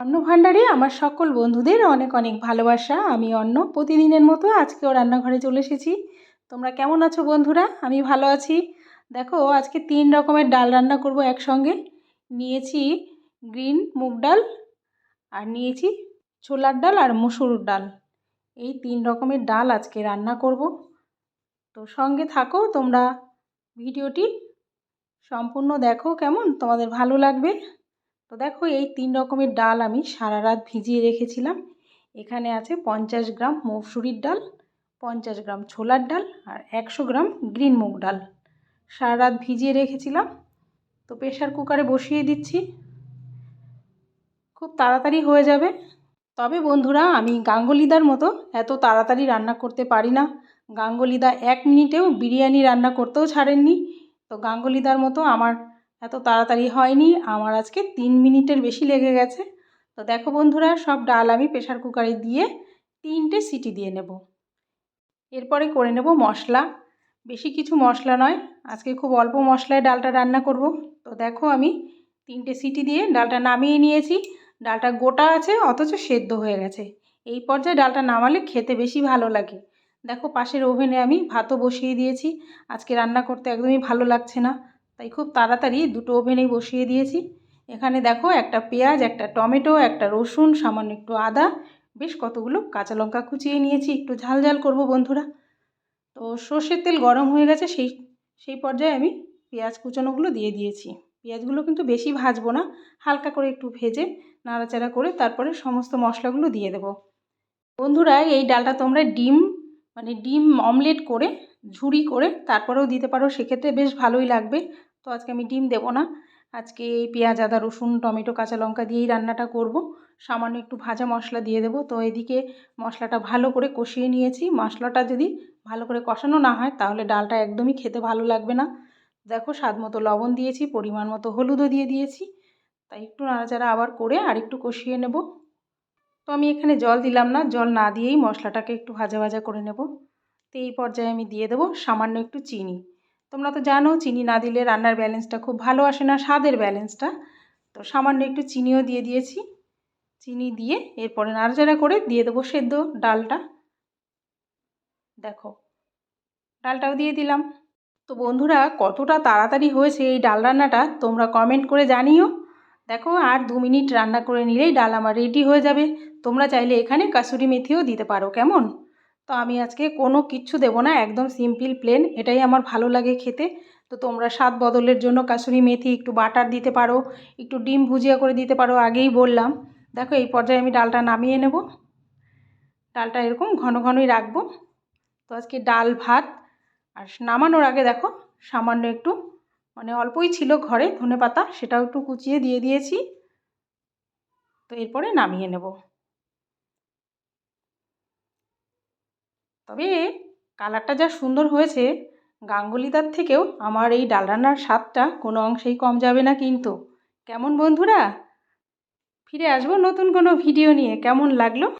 অন্ন ভাণ্ডারে আমার সকল বন্ধুদের অনেক অনেক ভালোবাসা। আমি অন্ন প্রতিদিনের মতো আজকেও রান্নাঘরে চলে এসেছি। তোমরা কেমন আছো বন্ধুরা? আমি ভালো আছি। দেখো, আজকে তিন রকমের ডাল রান্না করব একসঙ্গে। নিয়েছি গ্রিন মুগ ডাল আর নিয়েছি ছোলার ডাল আর মসুর ডাল। এই তিন রকমের ডাল আজকে রান্না করব। তো সঙ্গে থাকো, তোমরা ভিডিওটি সম্পূর্ণ দেখো কেমন? তোমাদের ভালো লাগবে? তো দেখো এই তিন রকমের ডাল আমি সারা রাত ভিজিয়ে রেখেছিলাম। এখানে আছে পঞ্চাশ গ্রাম মসুরির ডাল, পঞ্চাশ গ্রাম ছোলার ডাল আর একশো গ্রাম গ্রিন মুগ ডাল। সারা রাত ভিজিয়ে রেখেছিলাম। তো প্রেশার কুকারে বসিয়ে দিচ্ছি। খুব তাড়াতাড়ি হয়ে যাবে। তবে বন্ধুরা, আমি গাঙ্গুলিদার মতো এত তাড়াতাড়ি রান্না করতে পারি না। গাঙ্গুলিদা এক মিনিটেও বিরিয়ানি রান্না করতেও ছাড়েননি। তো গাঙ্গুলিদার মতো আমার এত তাড়াতাড়ি হয়নি, আমার আজকে তিন মিনিটের বেশি লেগে গেছে। তো দেখো বন্ধুরা, সব ডাল আমি প্রেশার কুকারে দিয়ে তিনটে সিটি দিয়ে নেব। এরপরে করে নেব মশলা। বেশি কিছু মশলা নয়, আজকে খুব অল্প মশলায় ডালটা রান্না করব। তো দেখো আমি তিনটে সিটি দিয়ে ডালটা নামিয়ে নিয়েছি। ডালটা গোটা আছে, অথচ সেদ্ধ হয়ে গেছে। এই পর্যায়ে ডালটা নামালে খেতে বেশি ভালো লাগে। দেখো পাশের ওভেনে আমি ভাতও বসিয়ে দিয়েছি। আজকে রান্না করতে একদমই ভালো লাগছে না। তাই খুব তাড়াতাড়ি দুটো ওভেনেই বসিয়ে দিয়েছি। এখানে দেখো একটা পেঁয়াজ, একটা টমেটো, একটা রসুন, সামান্য একটু আদা, বেশ কতগুলো কাঁচা লঙ্কা কুচিয়ে নিয়েছি। একটু ঝাল ঝাল করব বন্ধুরা। তো সর্ষের তেল গরম হয়ে গেছে, সেই সেই পর্যায়ে আমি পেঁয়াজ কুচানোগুলো দিয়ে দিয়েছি। পেঁয়াজগুলো কিন্তু বেশি ভাজবো না, হালকা করে একটু ভেজে নাড়াচাড়া করে তারপরে সমস্ত মশলাগুলো দিয়ে দেবো। বন্ধুরা, এই ডালটা তোমরা ডিম মানে ডিম অমলেট করে ঝুড়ি করে তারপরেও দিতে পারো, সেক্ষেত্রে বেশ ভালোই লাগবে। তো আজকে আমি ডিম দেবো না। আজকে এই পেঁয়াজ, আদা, রসুন, টমেটো, কাঁচা লঙ্কা দিয়েই রান্নাটা করব। সামান্য একটু ভাজা মশলা দিয়ে দেবো। তো এদিকে মশলাটা ভালো করে কষিয়ে নিয়েছি। মশলাটা যদি ভালো করে কষানো না হয়, তাহলে ডালটা একদমই খেতে ভালো লাগবে না। দেখো, স্বাদ মতো লবণ দিয়েছি, পরিমাণ মতো হলুদও দিয়ে দিয়েছি। তাই একটু নাড়াচাড়া আবার করে আর একটু কষিয়ে নেব। তো আমি এখানে জল দিলাম না, জল না দিয়েই মশলাটাকে একটু ভাজা ভাজা করে নেব। তো এই পর্যায়ে আমি দিয়ে দেবো সামান্য একটু চিনি। তোমরা তো জানো, চিনি না দিলে রান্নার ব্যালেন্সটা খুব ভালো আসে না, স্বাদের ব্যালেন্সটা। তো সামান্য একটু চিনিও দিয়ে দিয়েছি। চিনি দিয়ে এরপরে নাড়াচাড়া করে দিয়ে দেবো সেদ্ধ ডালটা। দেখো, ডালটাও দিয়ে দিলাম। তো বন্ধুরা, কতটা তাড়াতাড়ি হয়েছে এই ডাল রান্নাটা, তোমরা কমেন্ট করে জানিও। দেখো, আর দু মিনিট রান্না করে নিলেই ডাল আমার রেডি হয়ে যাবে। তোমরা চাইলে এখানে কাসুরি মেথিও দিতে পারো, কেমন? তো আমি আজকে কোনো কিচ্ছু দেবো না, একদম সিম্পল প্লেন এটাই আমার ভালো লাগে খেতে। তো তোমরা স্বাদ বদলের জন্য কাসুরি মেথি, একটু বাটার দিতে পারো, একটু ডিম ভুজিয়া করে দিতে পারো, আগেই বললাম। দেখো এই পর্যায়ে আমি ডালটা নামিয়ে নেব। ডালটা এরকম ঘন ঘনই রাখব। তো আজকে ডাল, ভাত, আর নামানোর আগে দেখো সামান্য একটু মানে অল্পই ছিল ঘরে ধনে পাতা সেটাও একটু কুচিয়ে দিয়ে দিয়েছি। তো এরপরে নামিয়ে নেব। তবে কালারটা যা সুন্দর হয়েছে, গাঙ্গুলিদার থেকেও আমার এই ডাল রান্নার স্বাদটা কোনো অংশেই কম যাবে না কিন্তু। কেমন বন্ধুরা? ফিরে আসব নতুন কোনো ভিডিও নিয়ে। কেমন লাগল?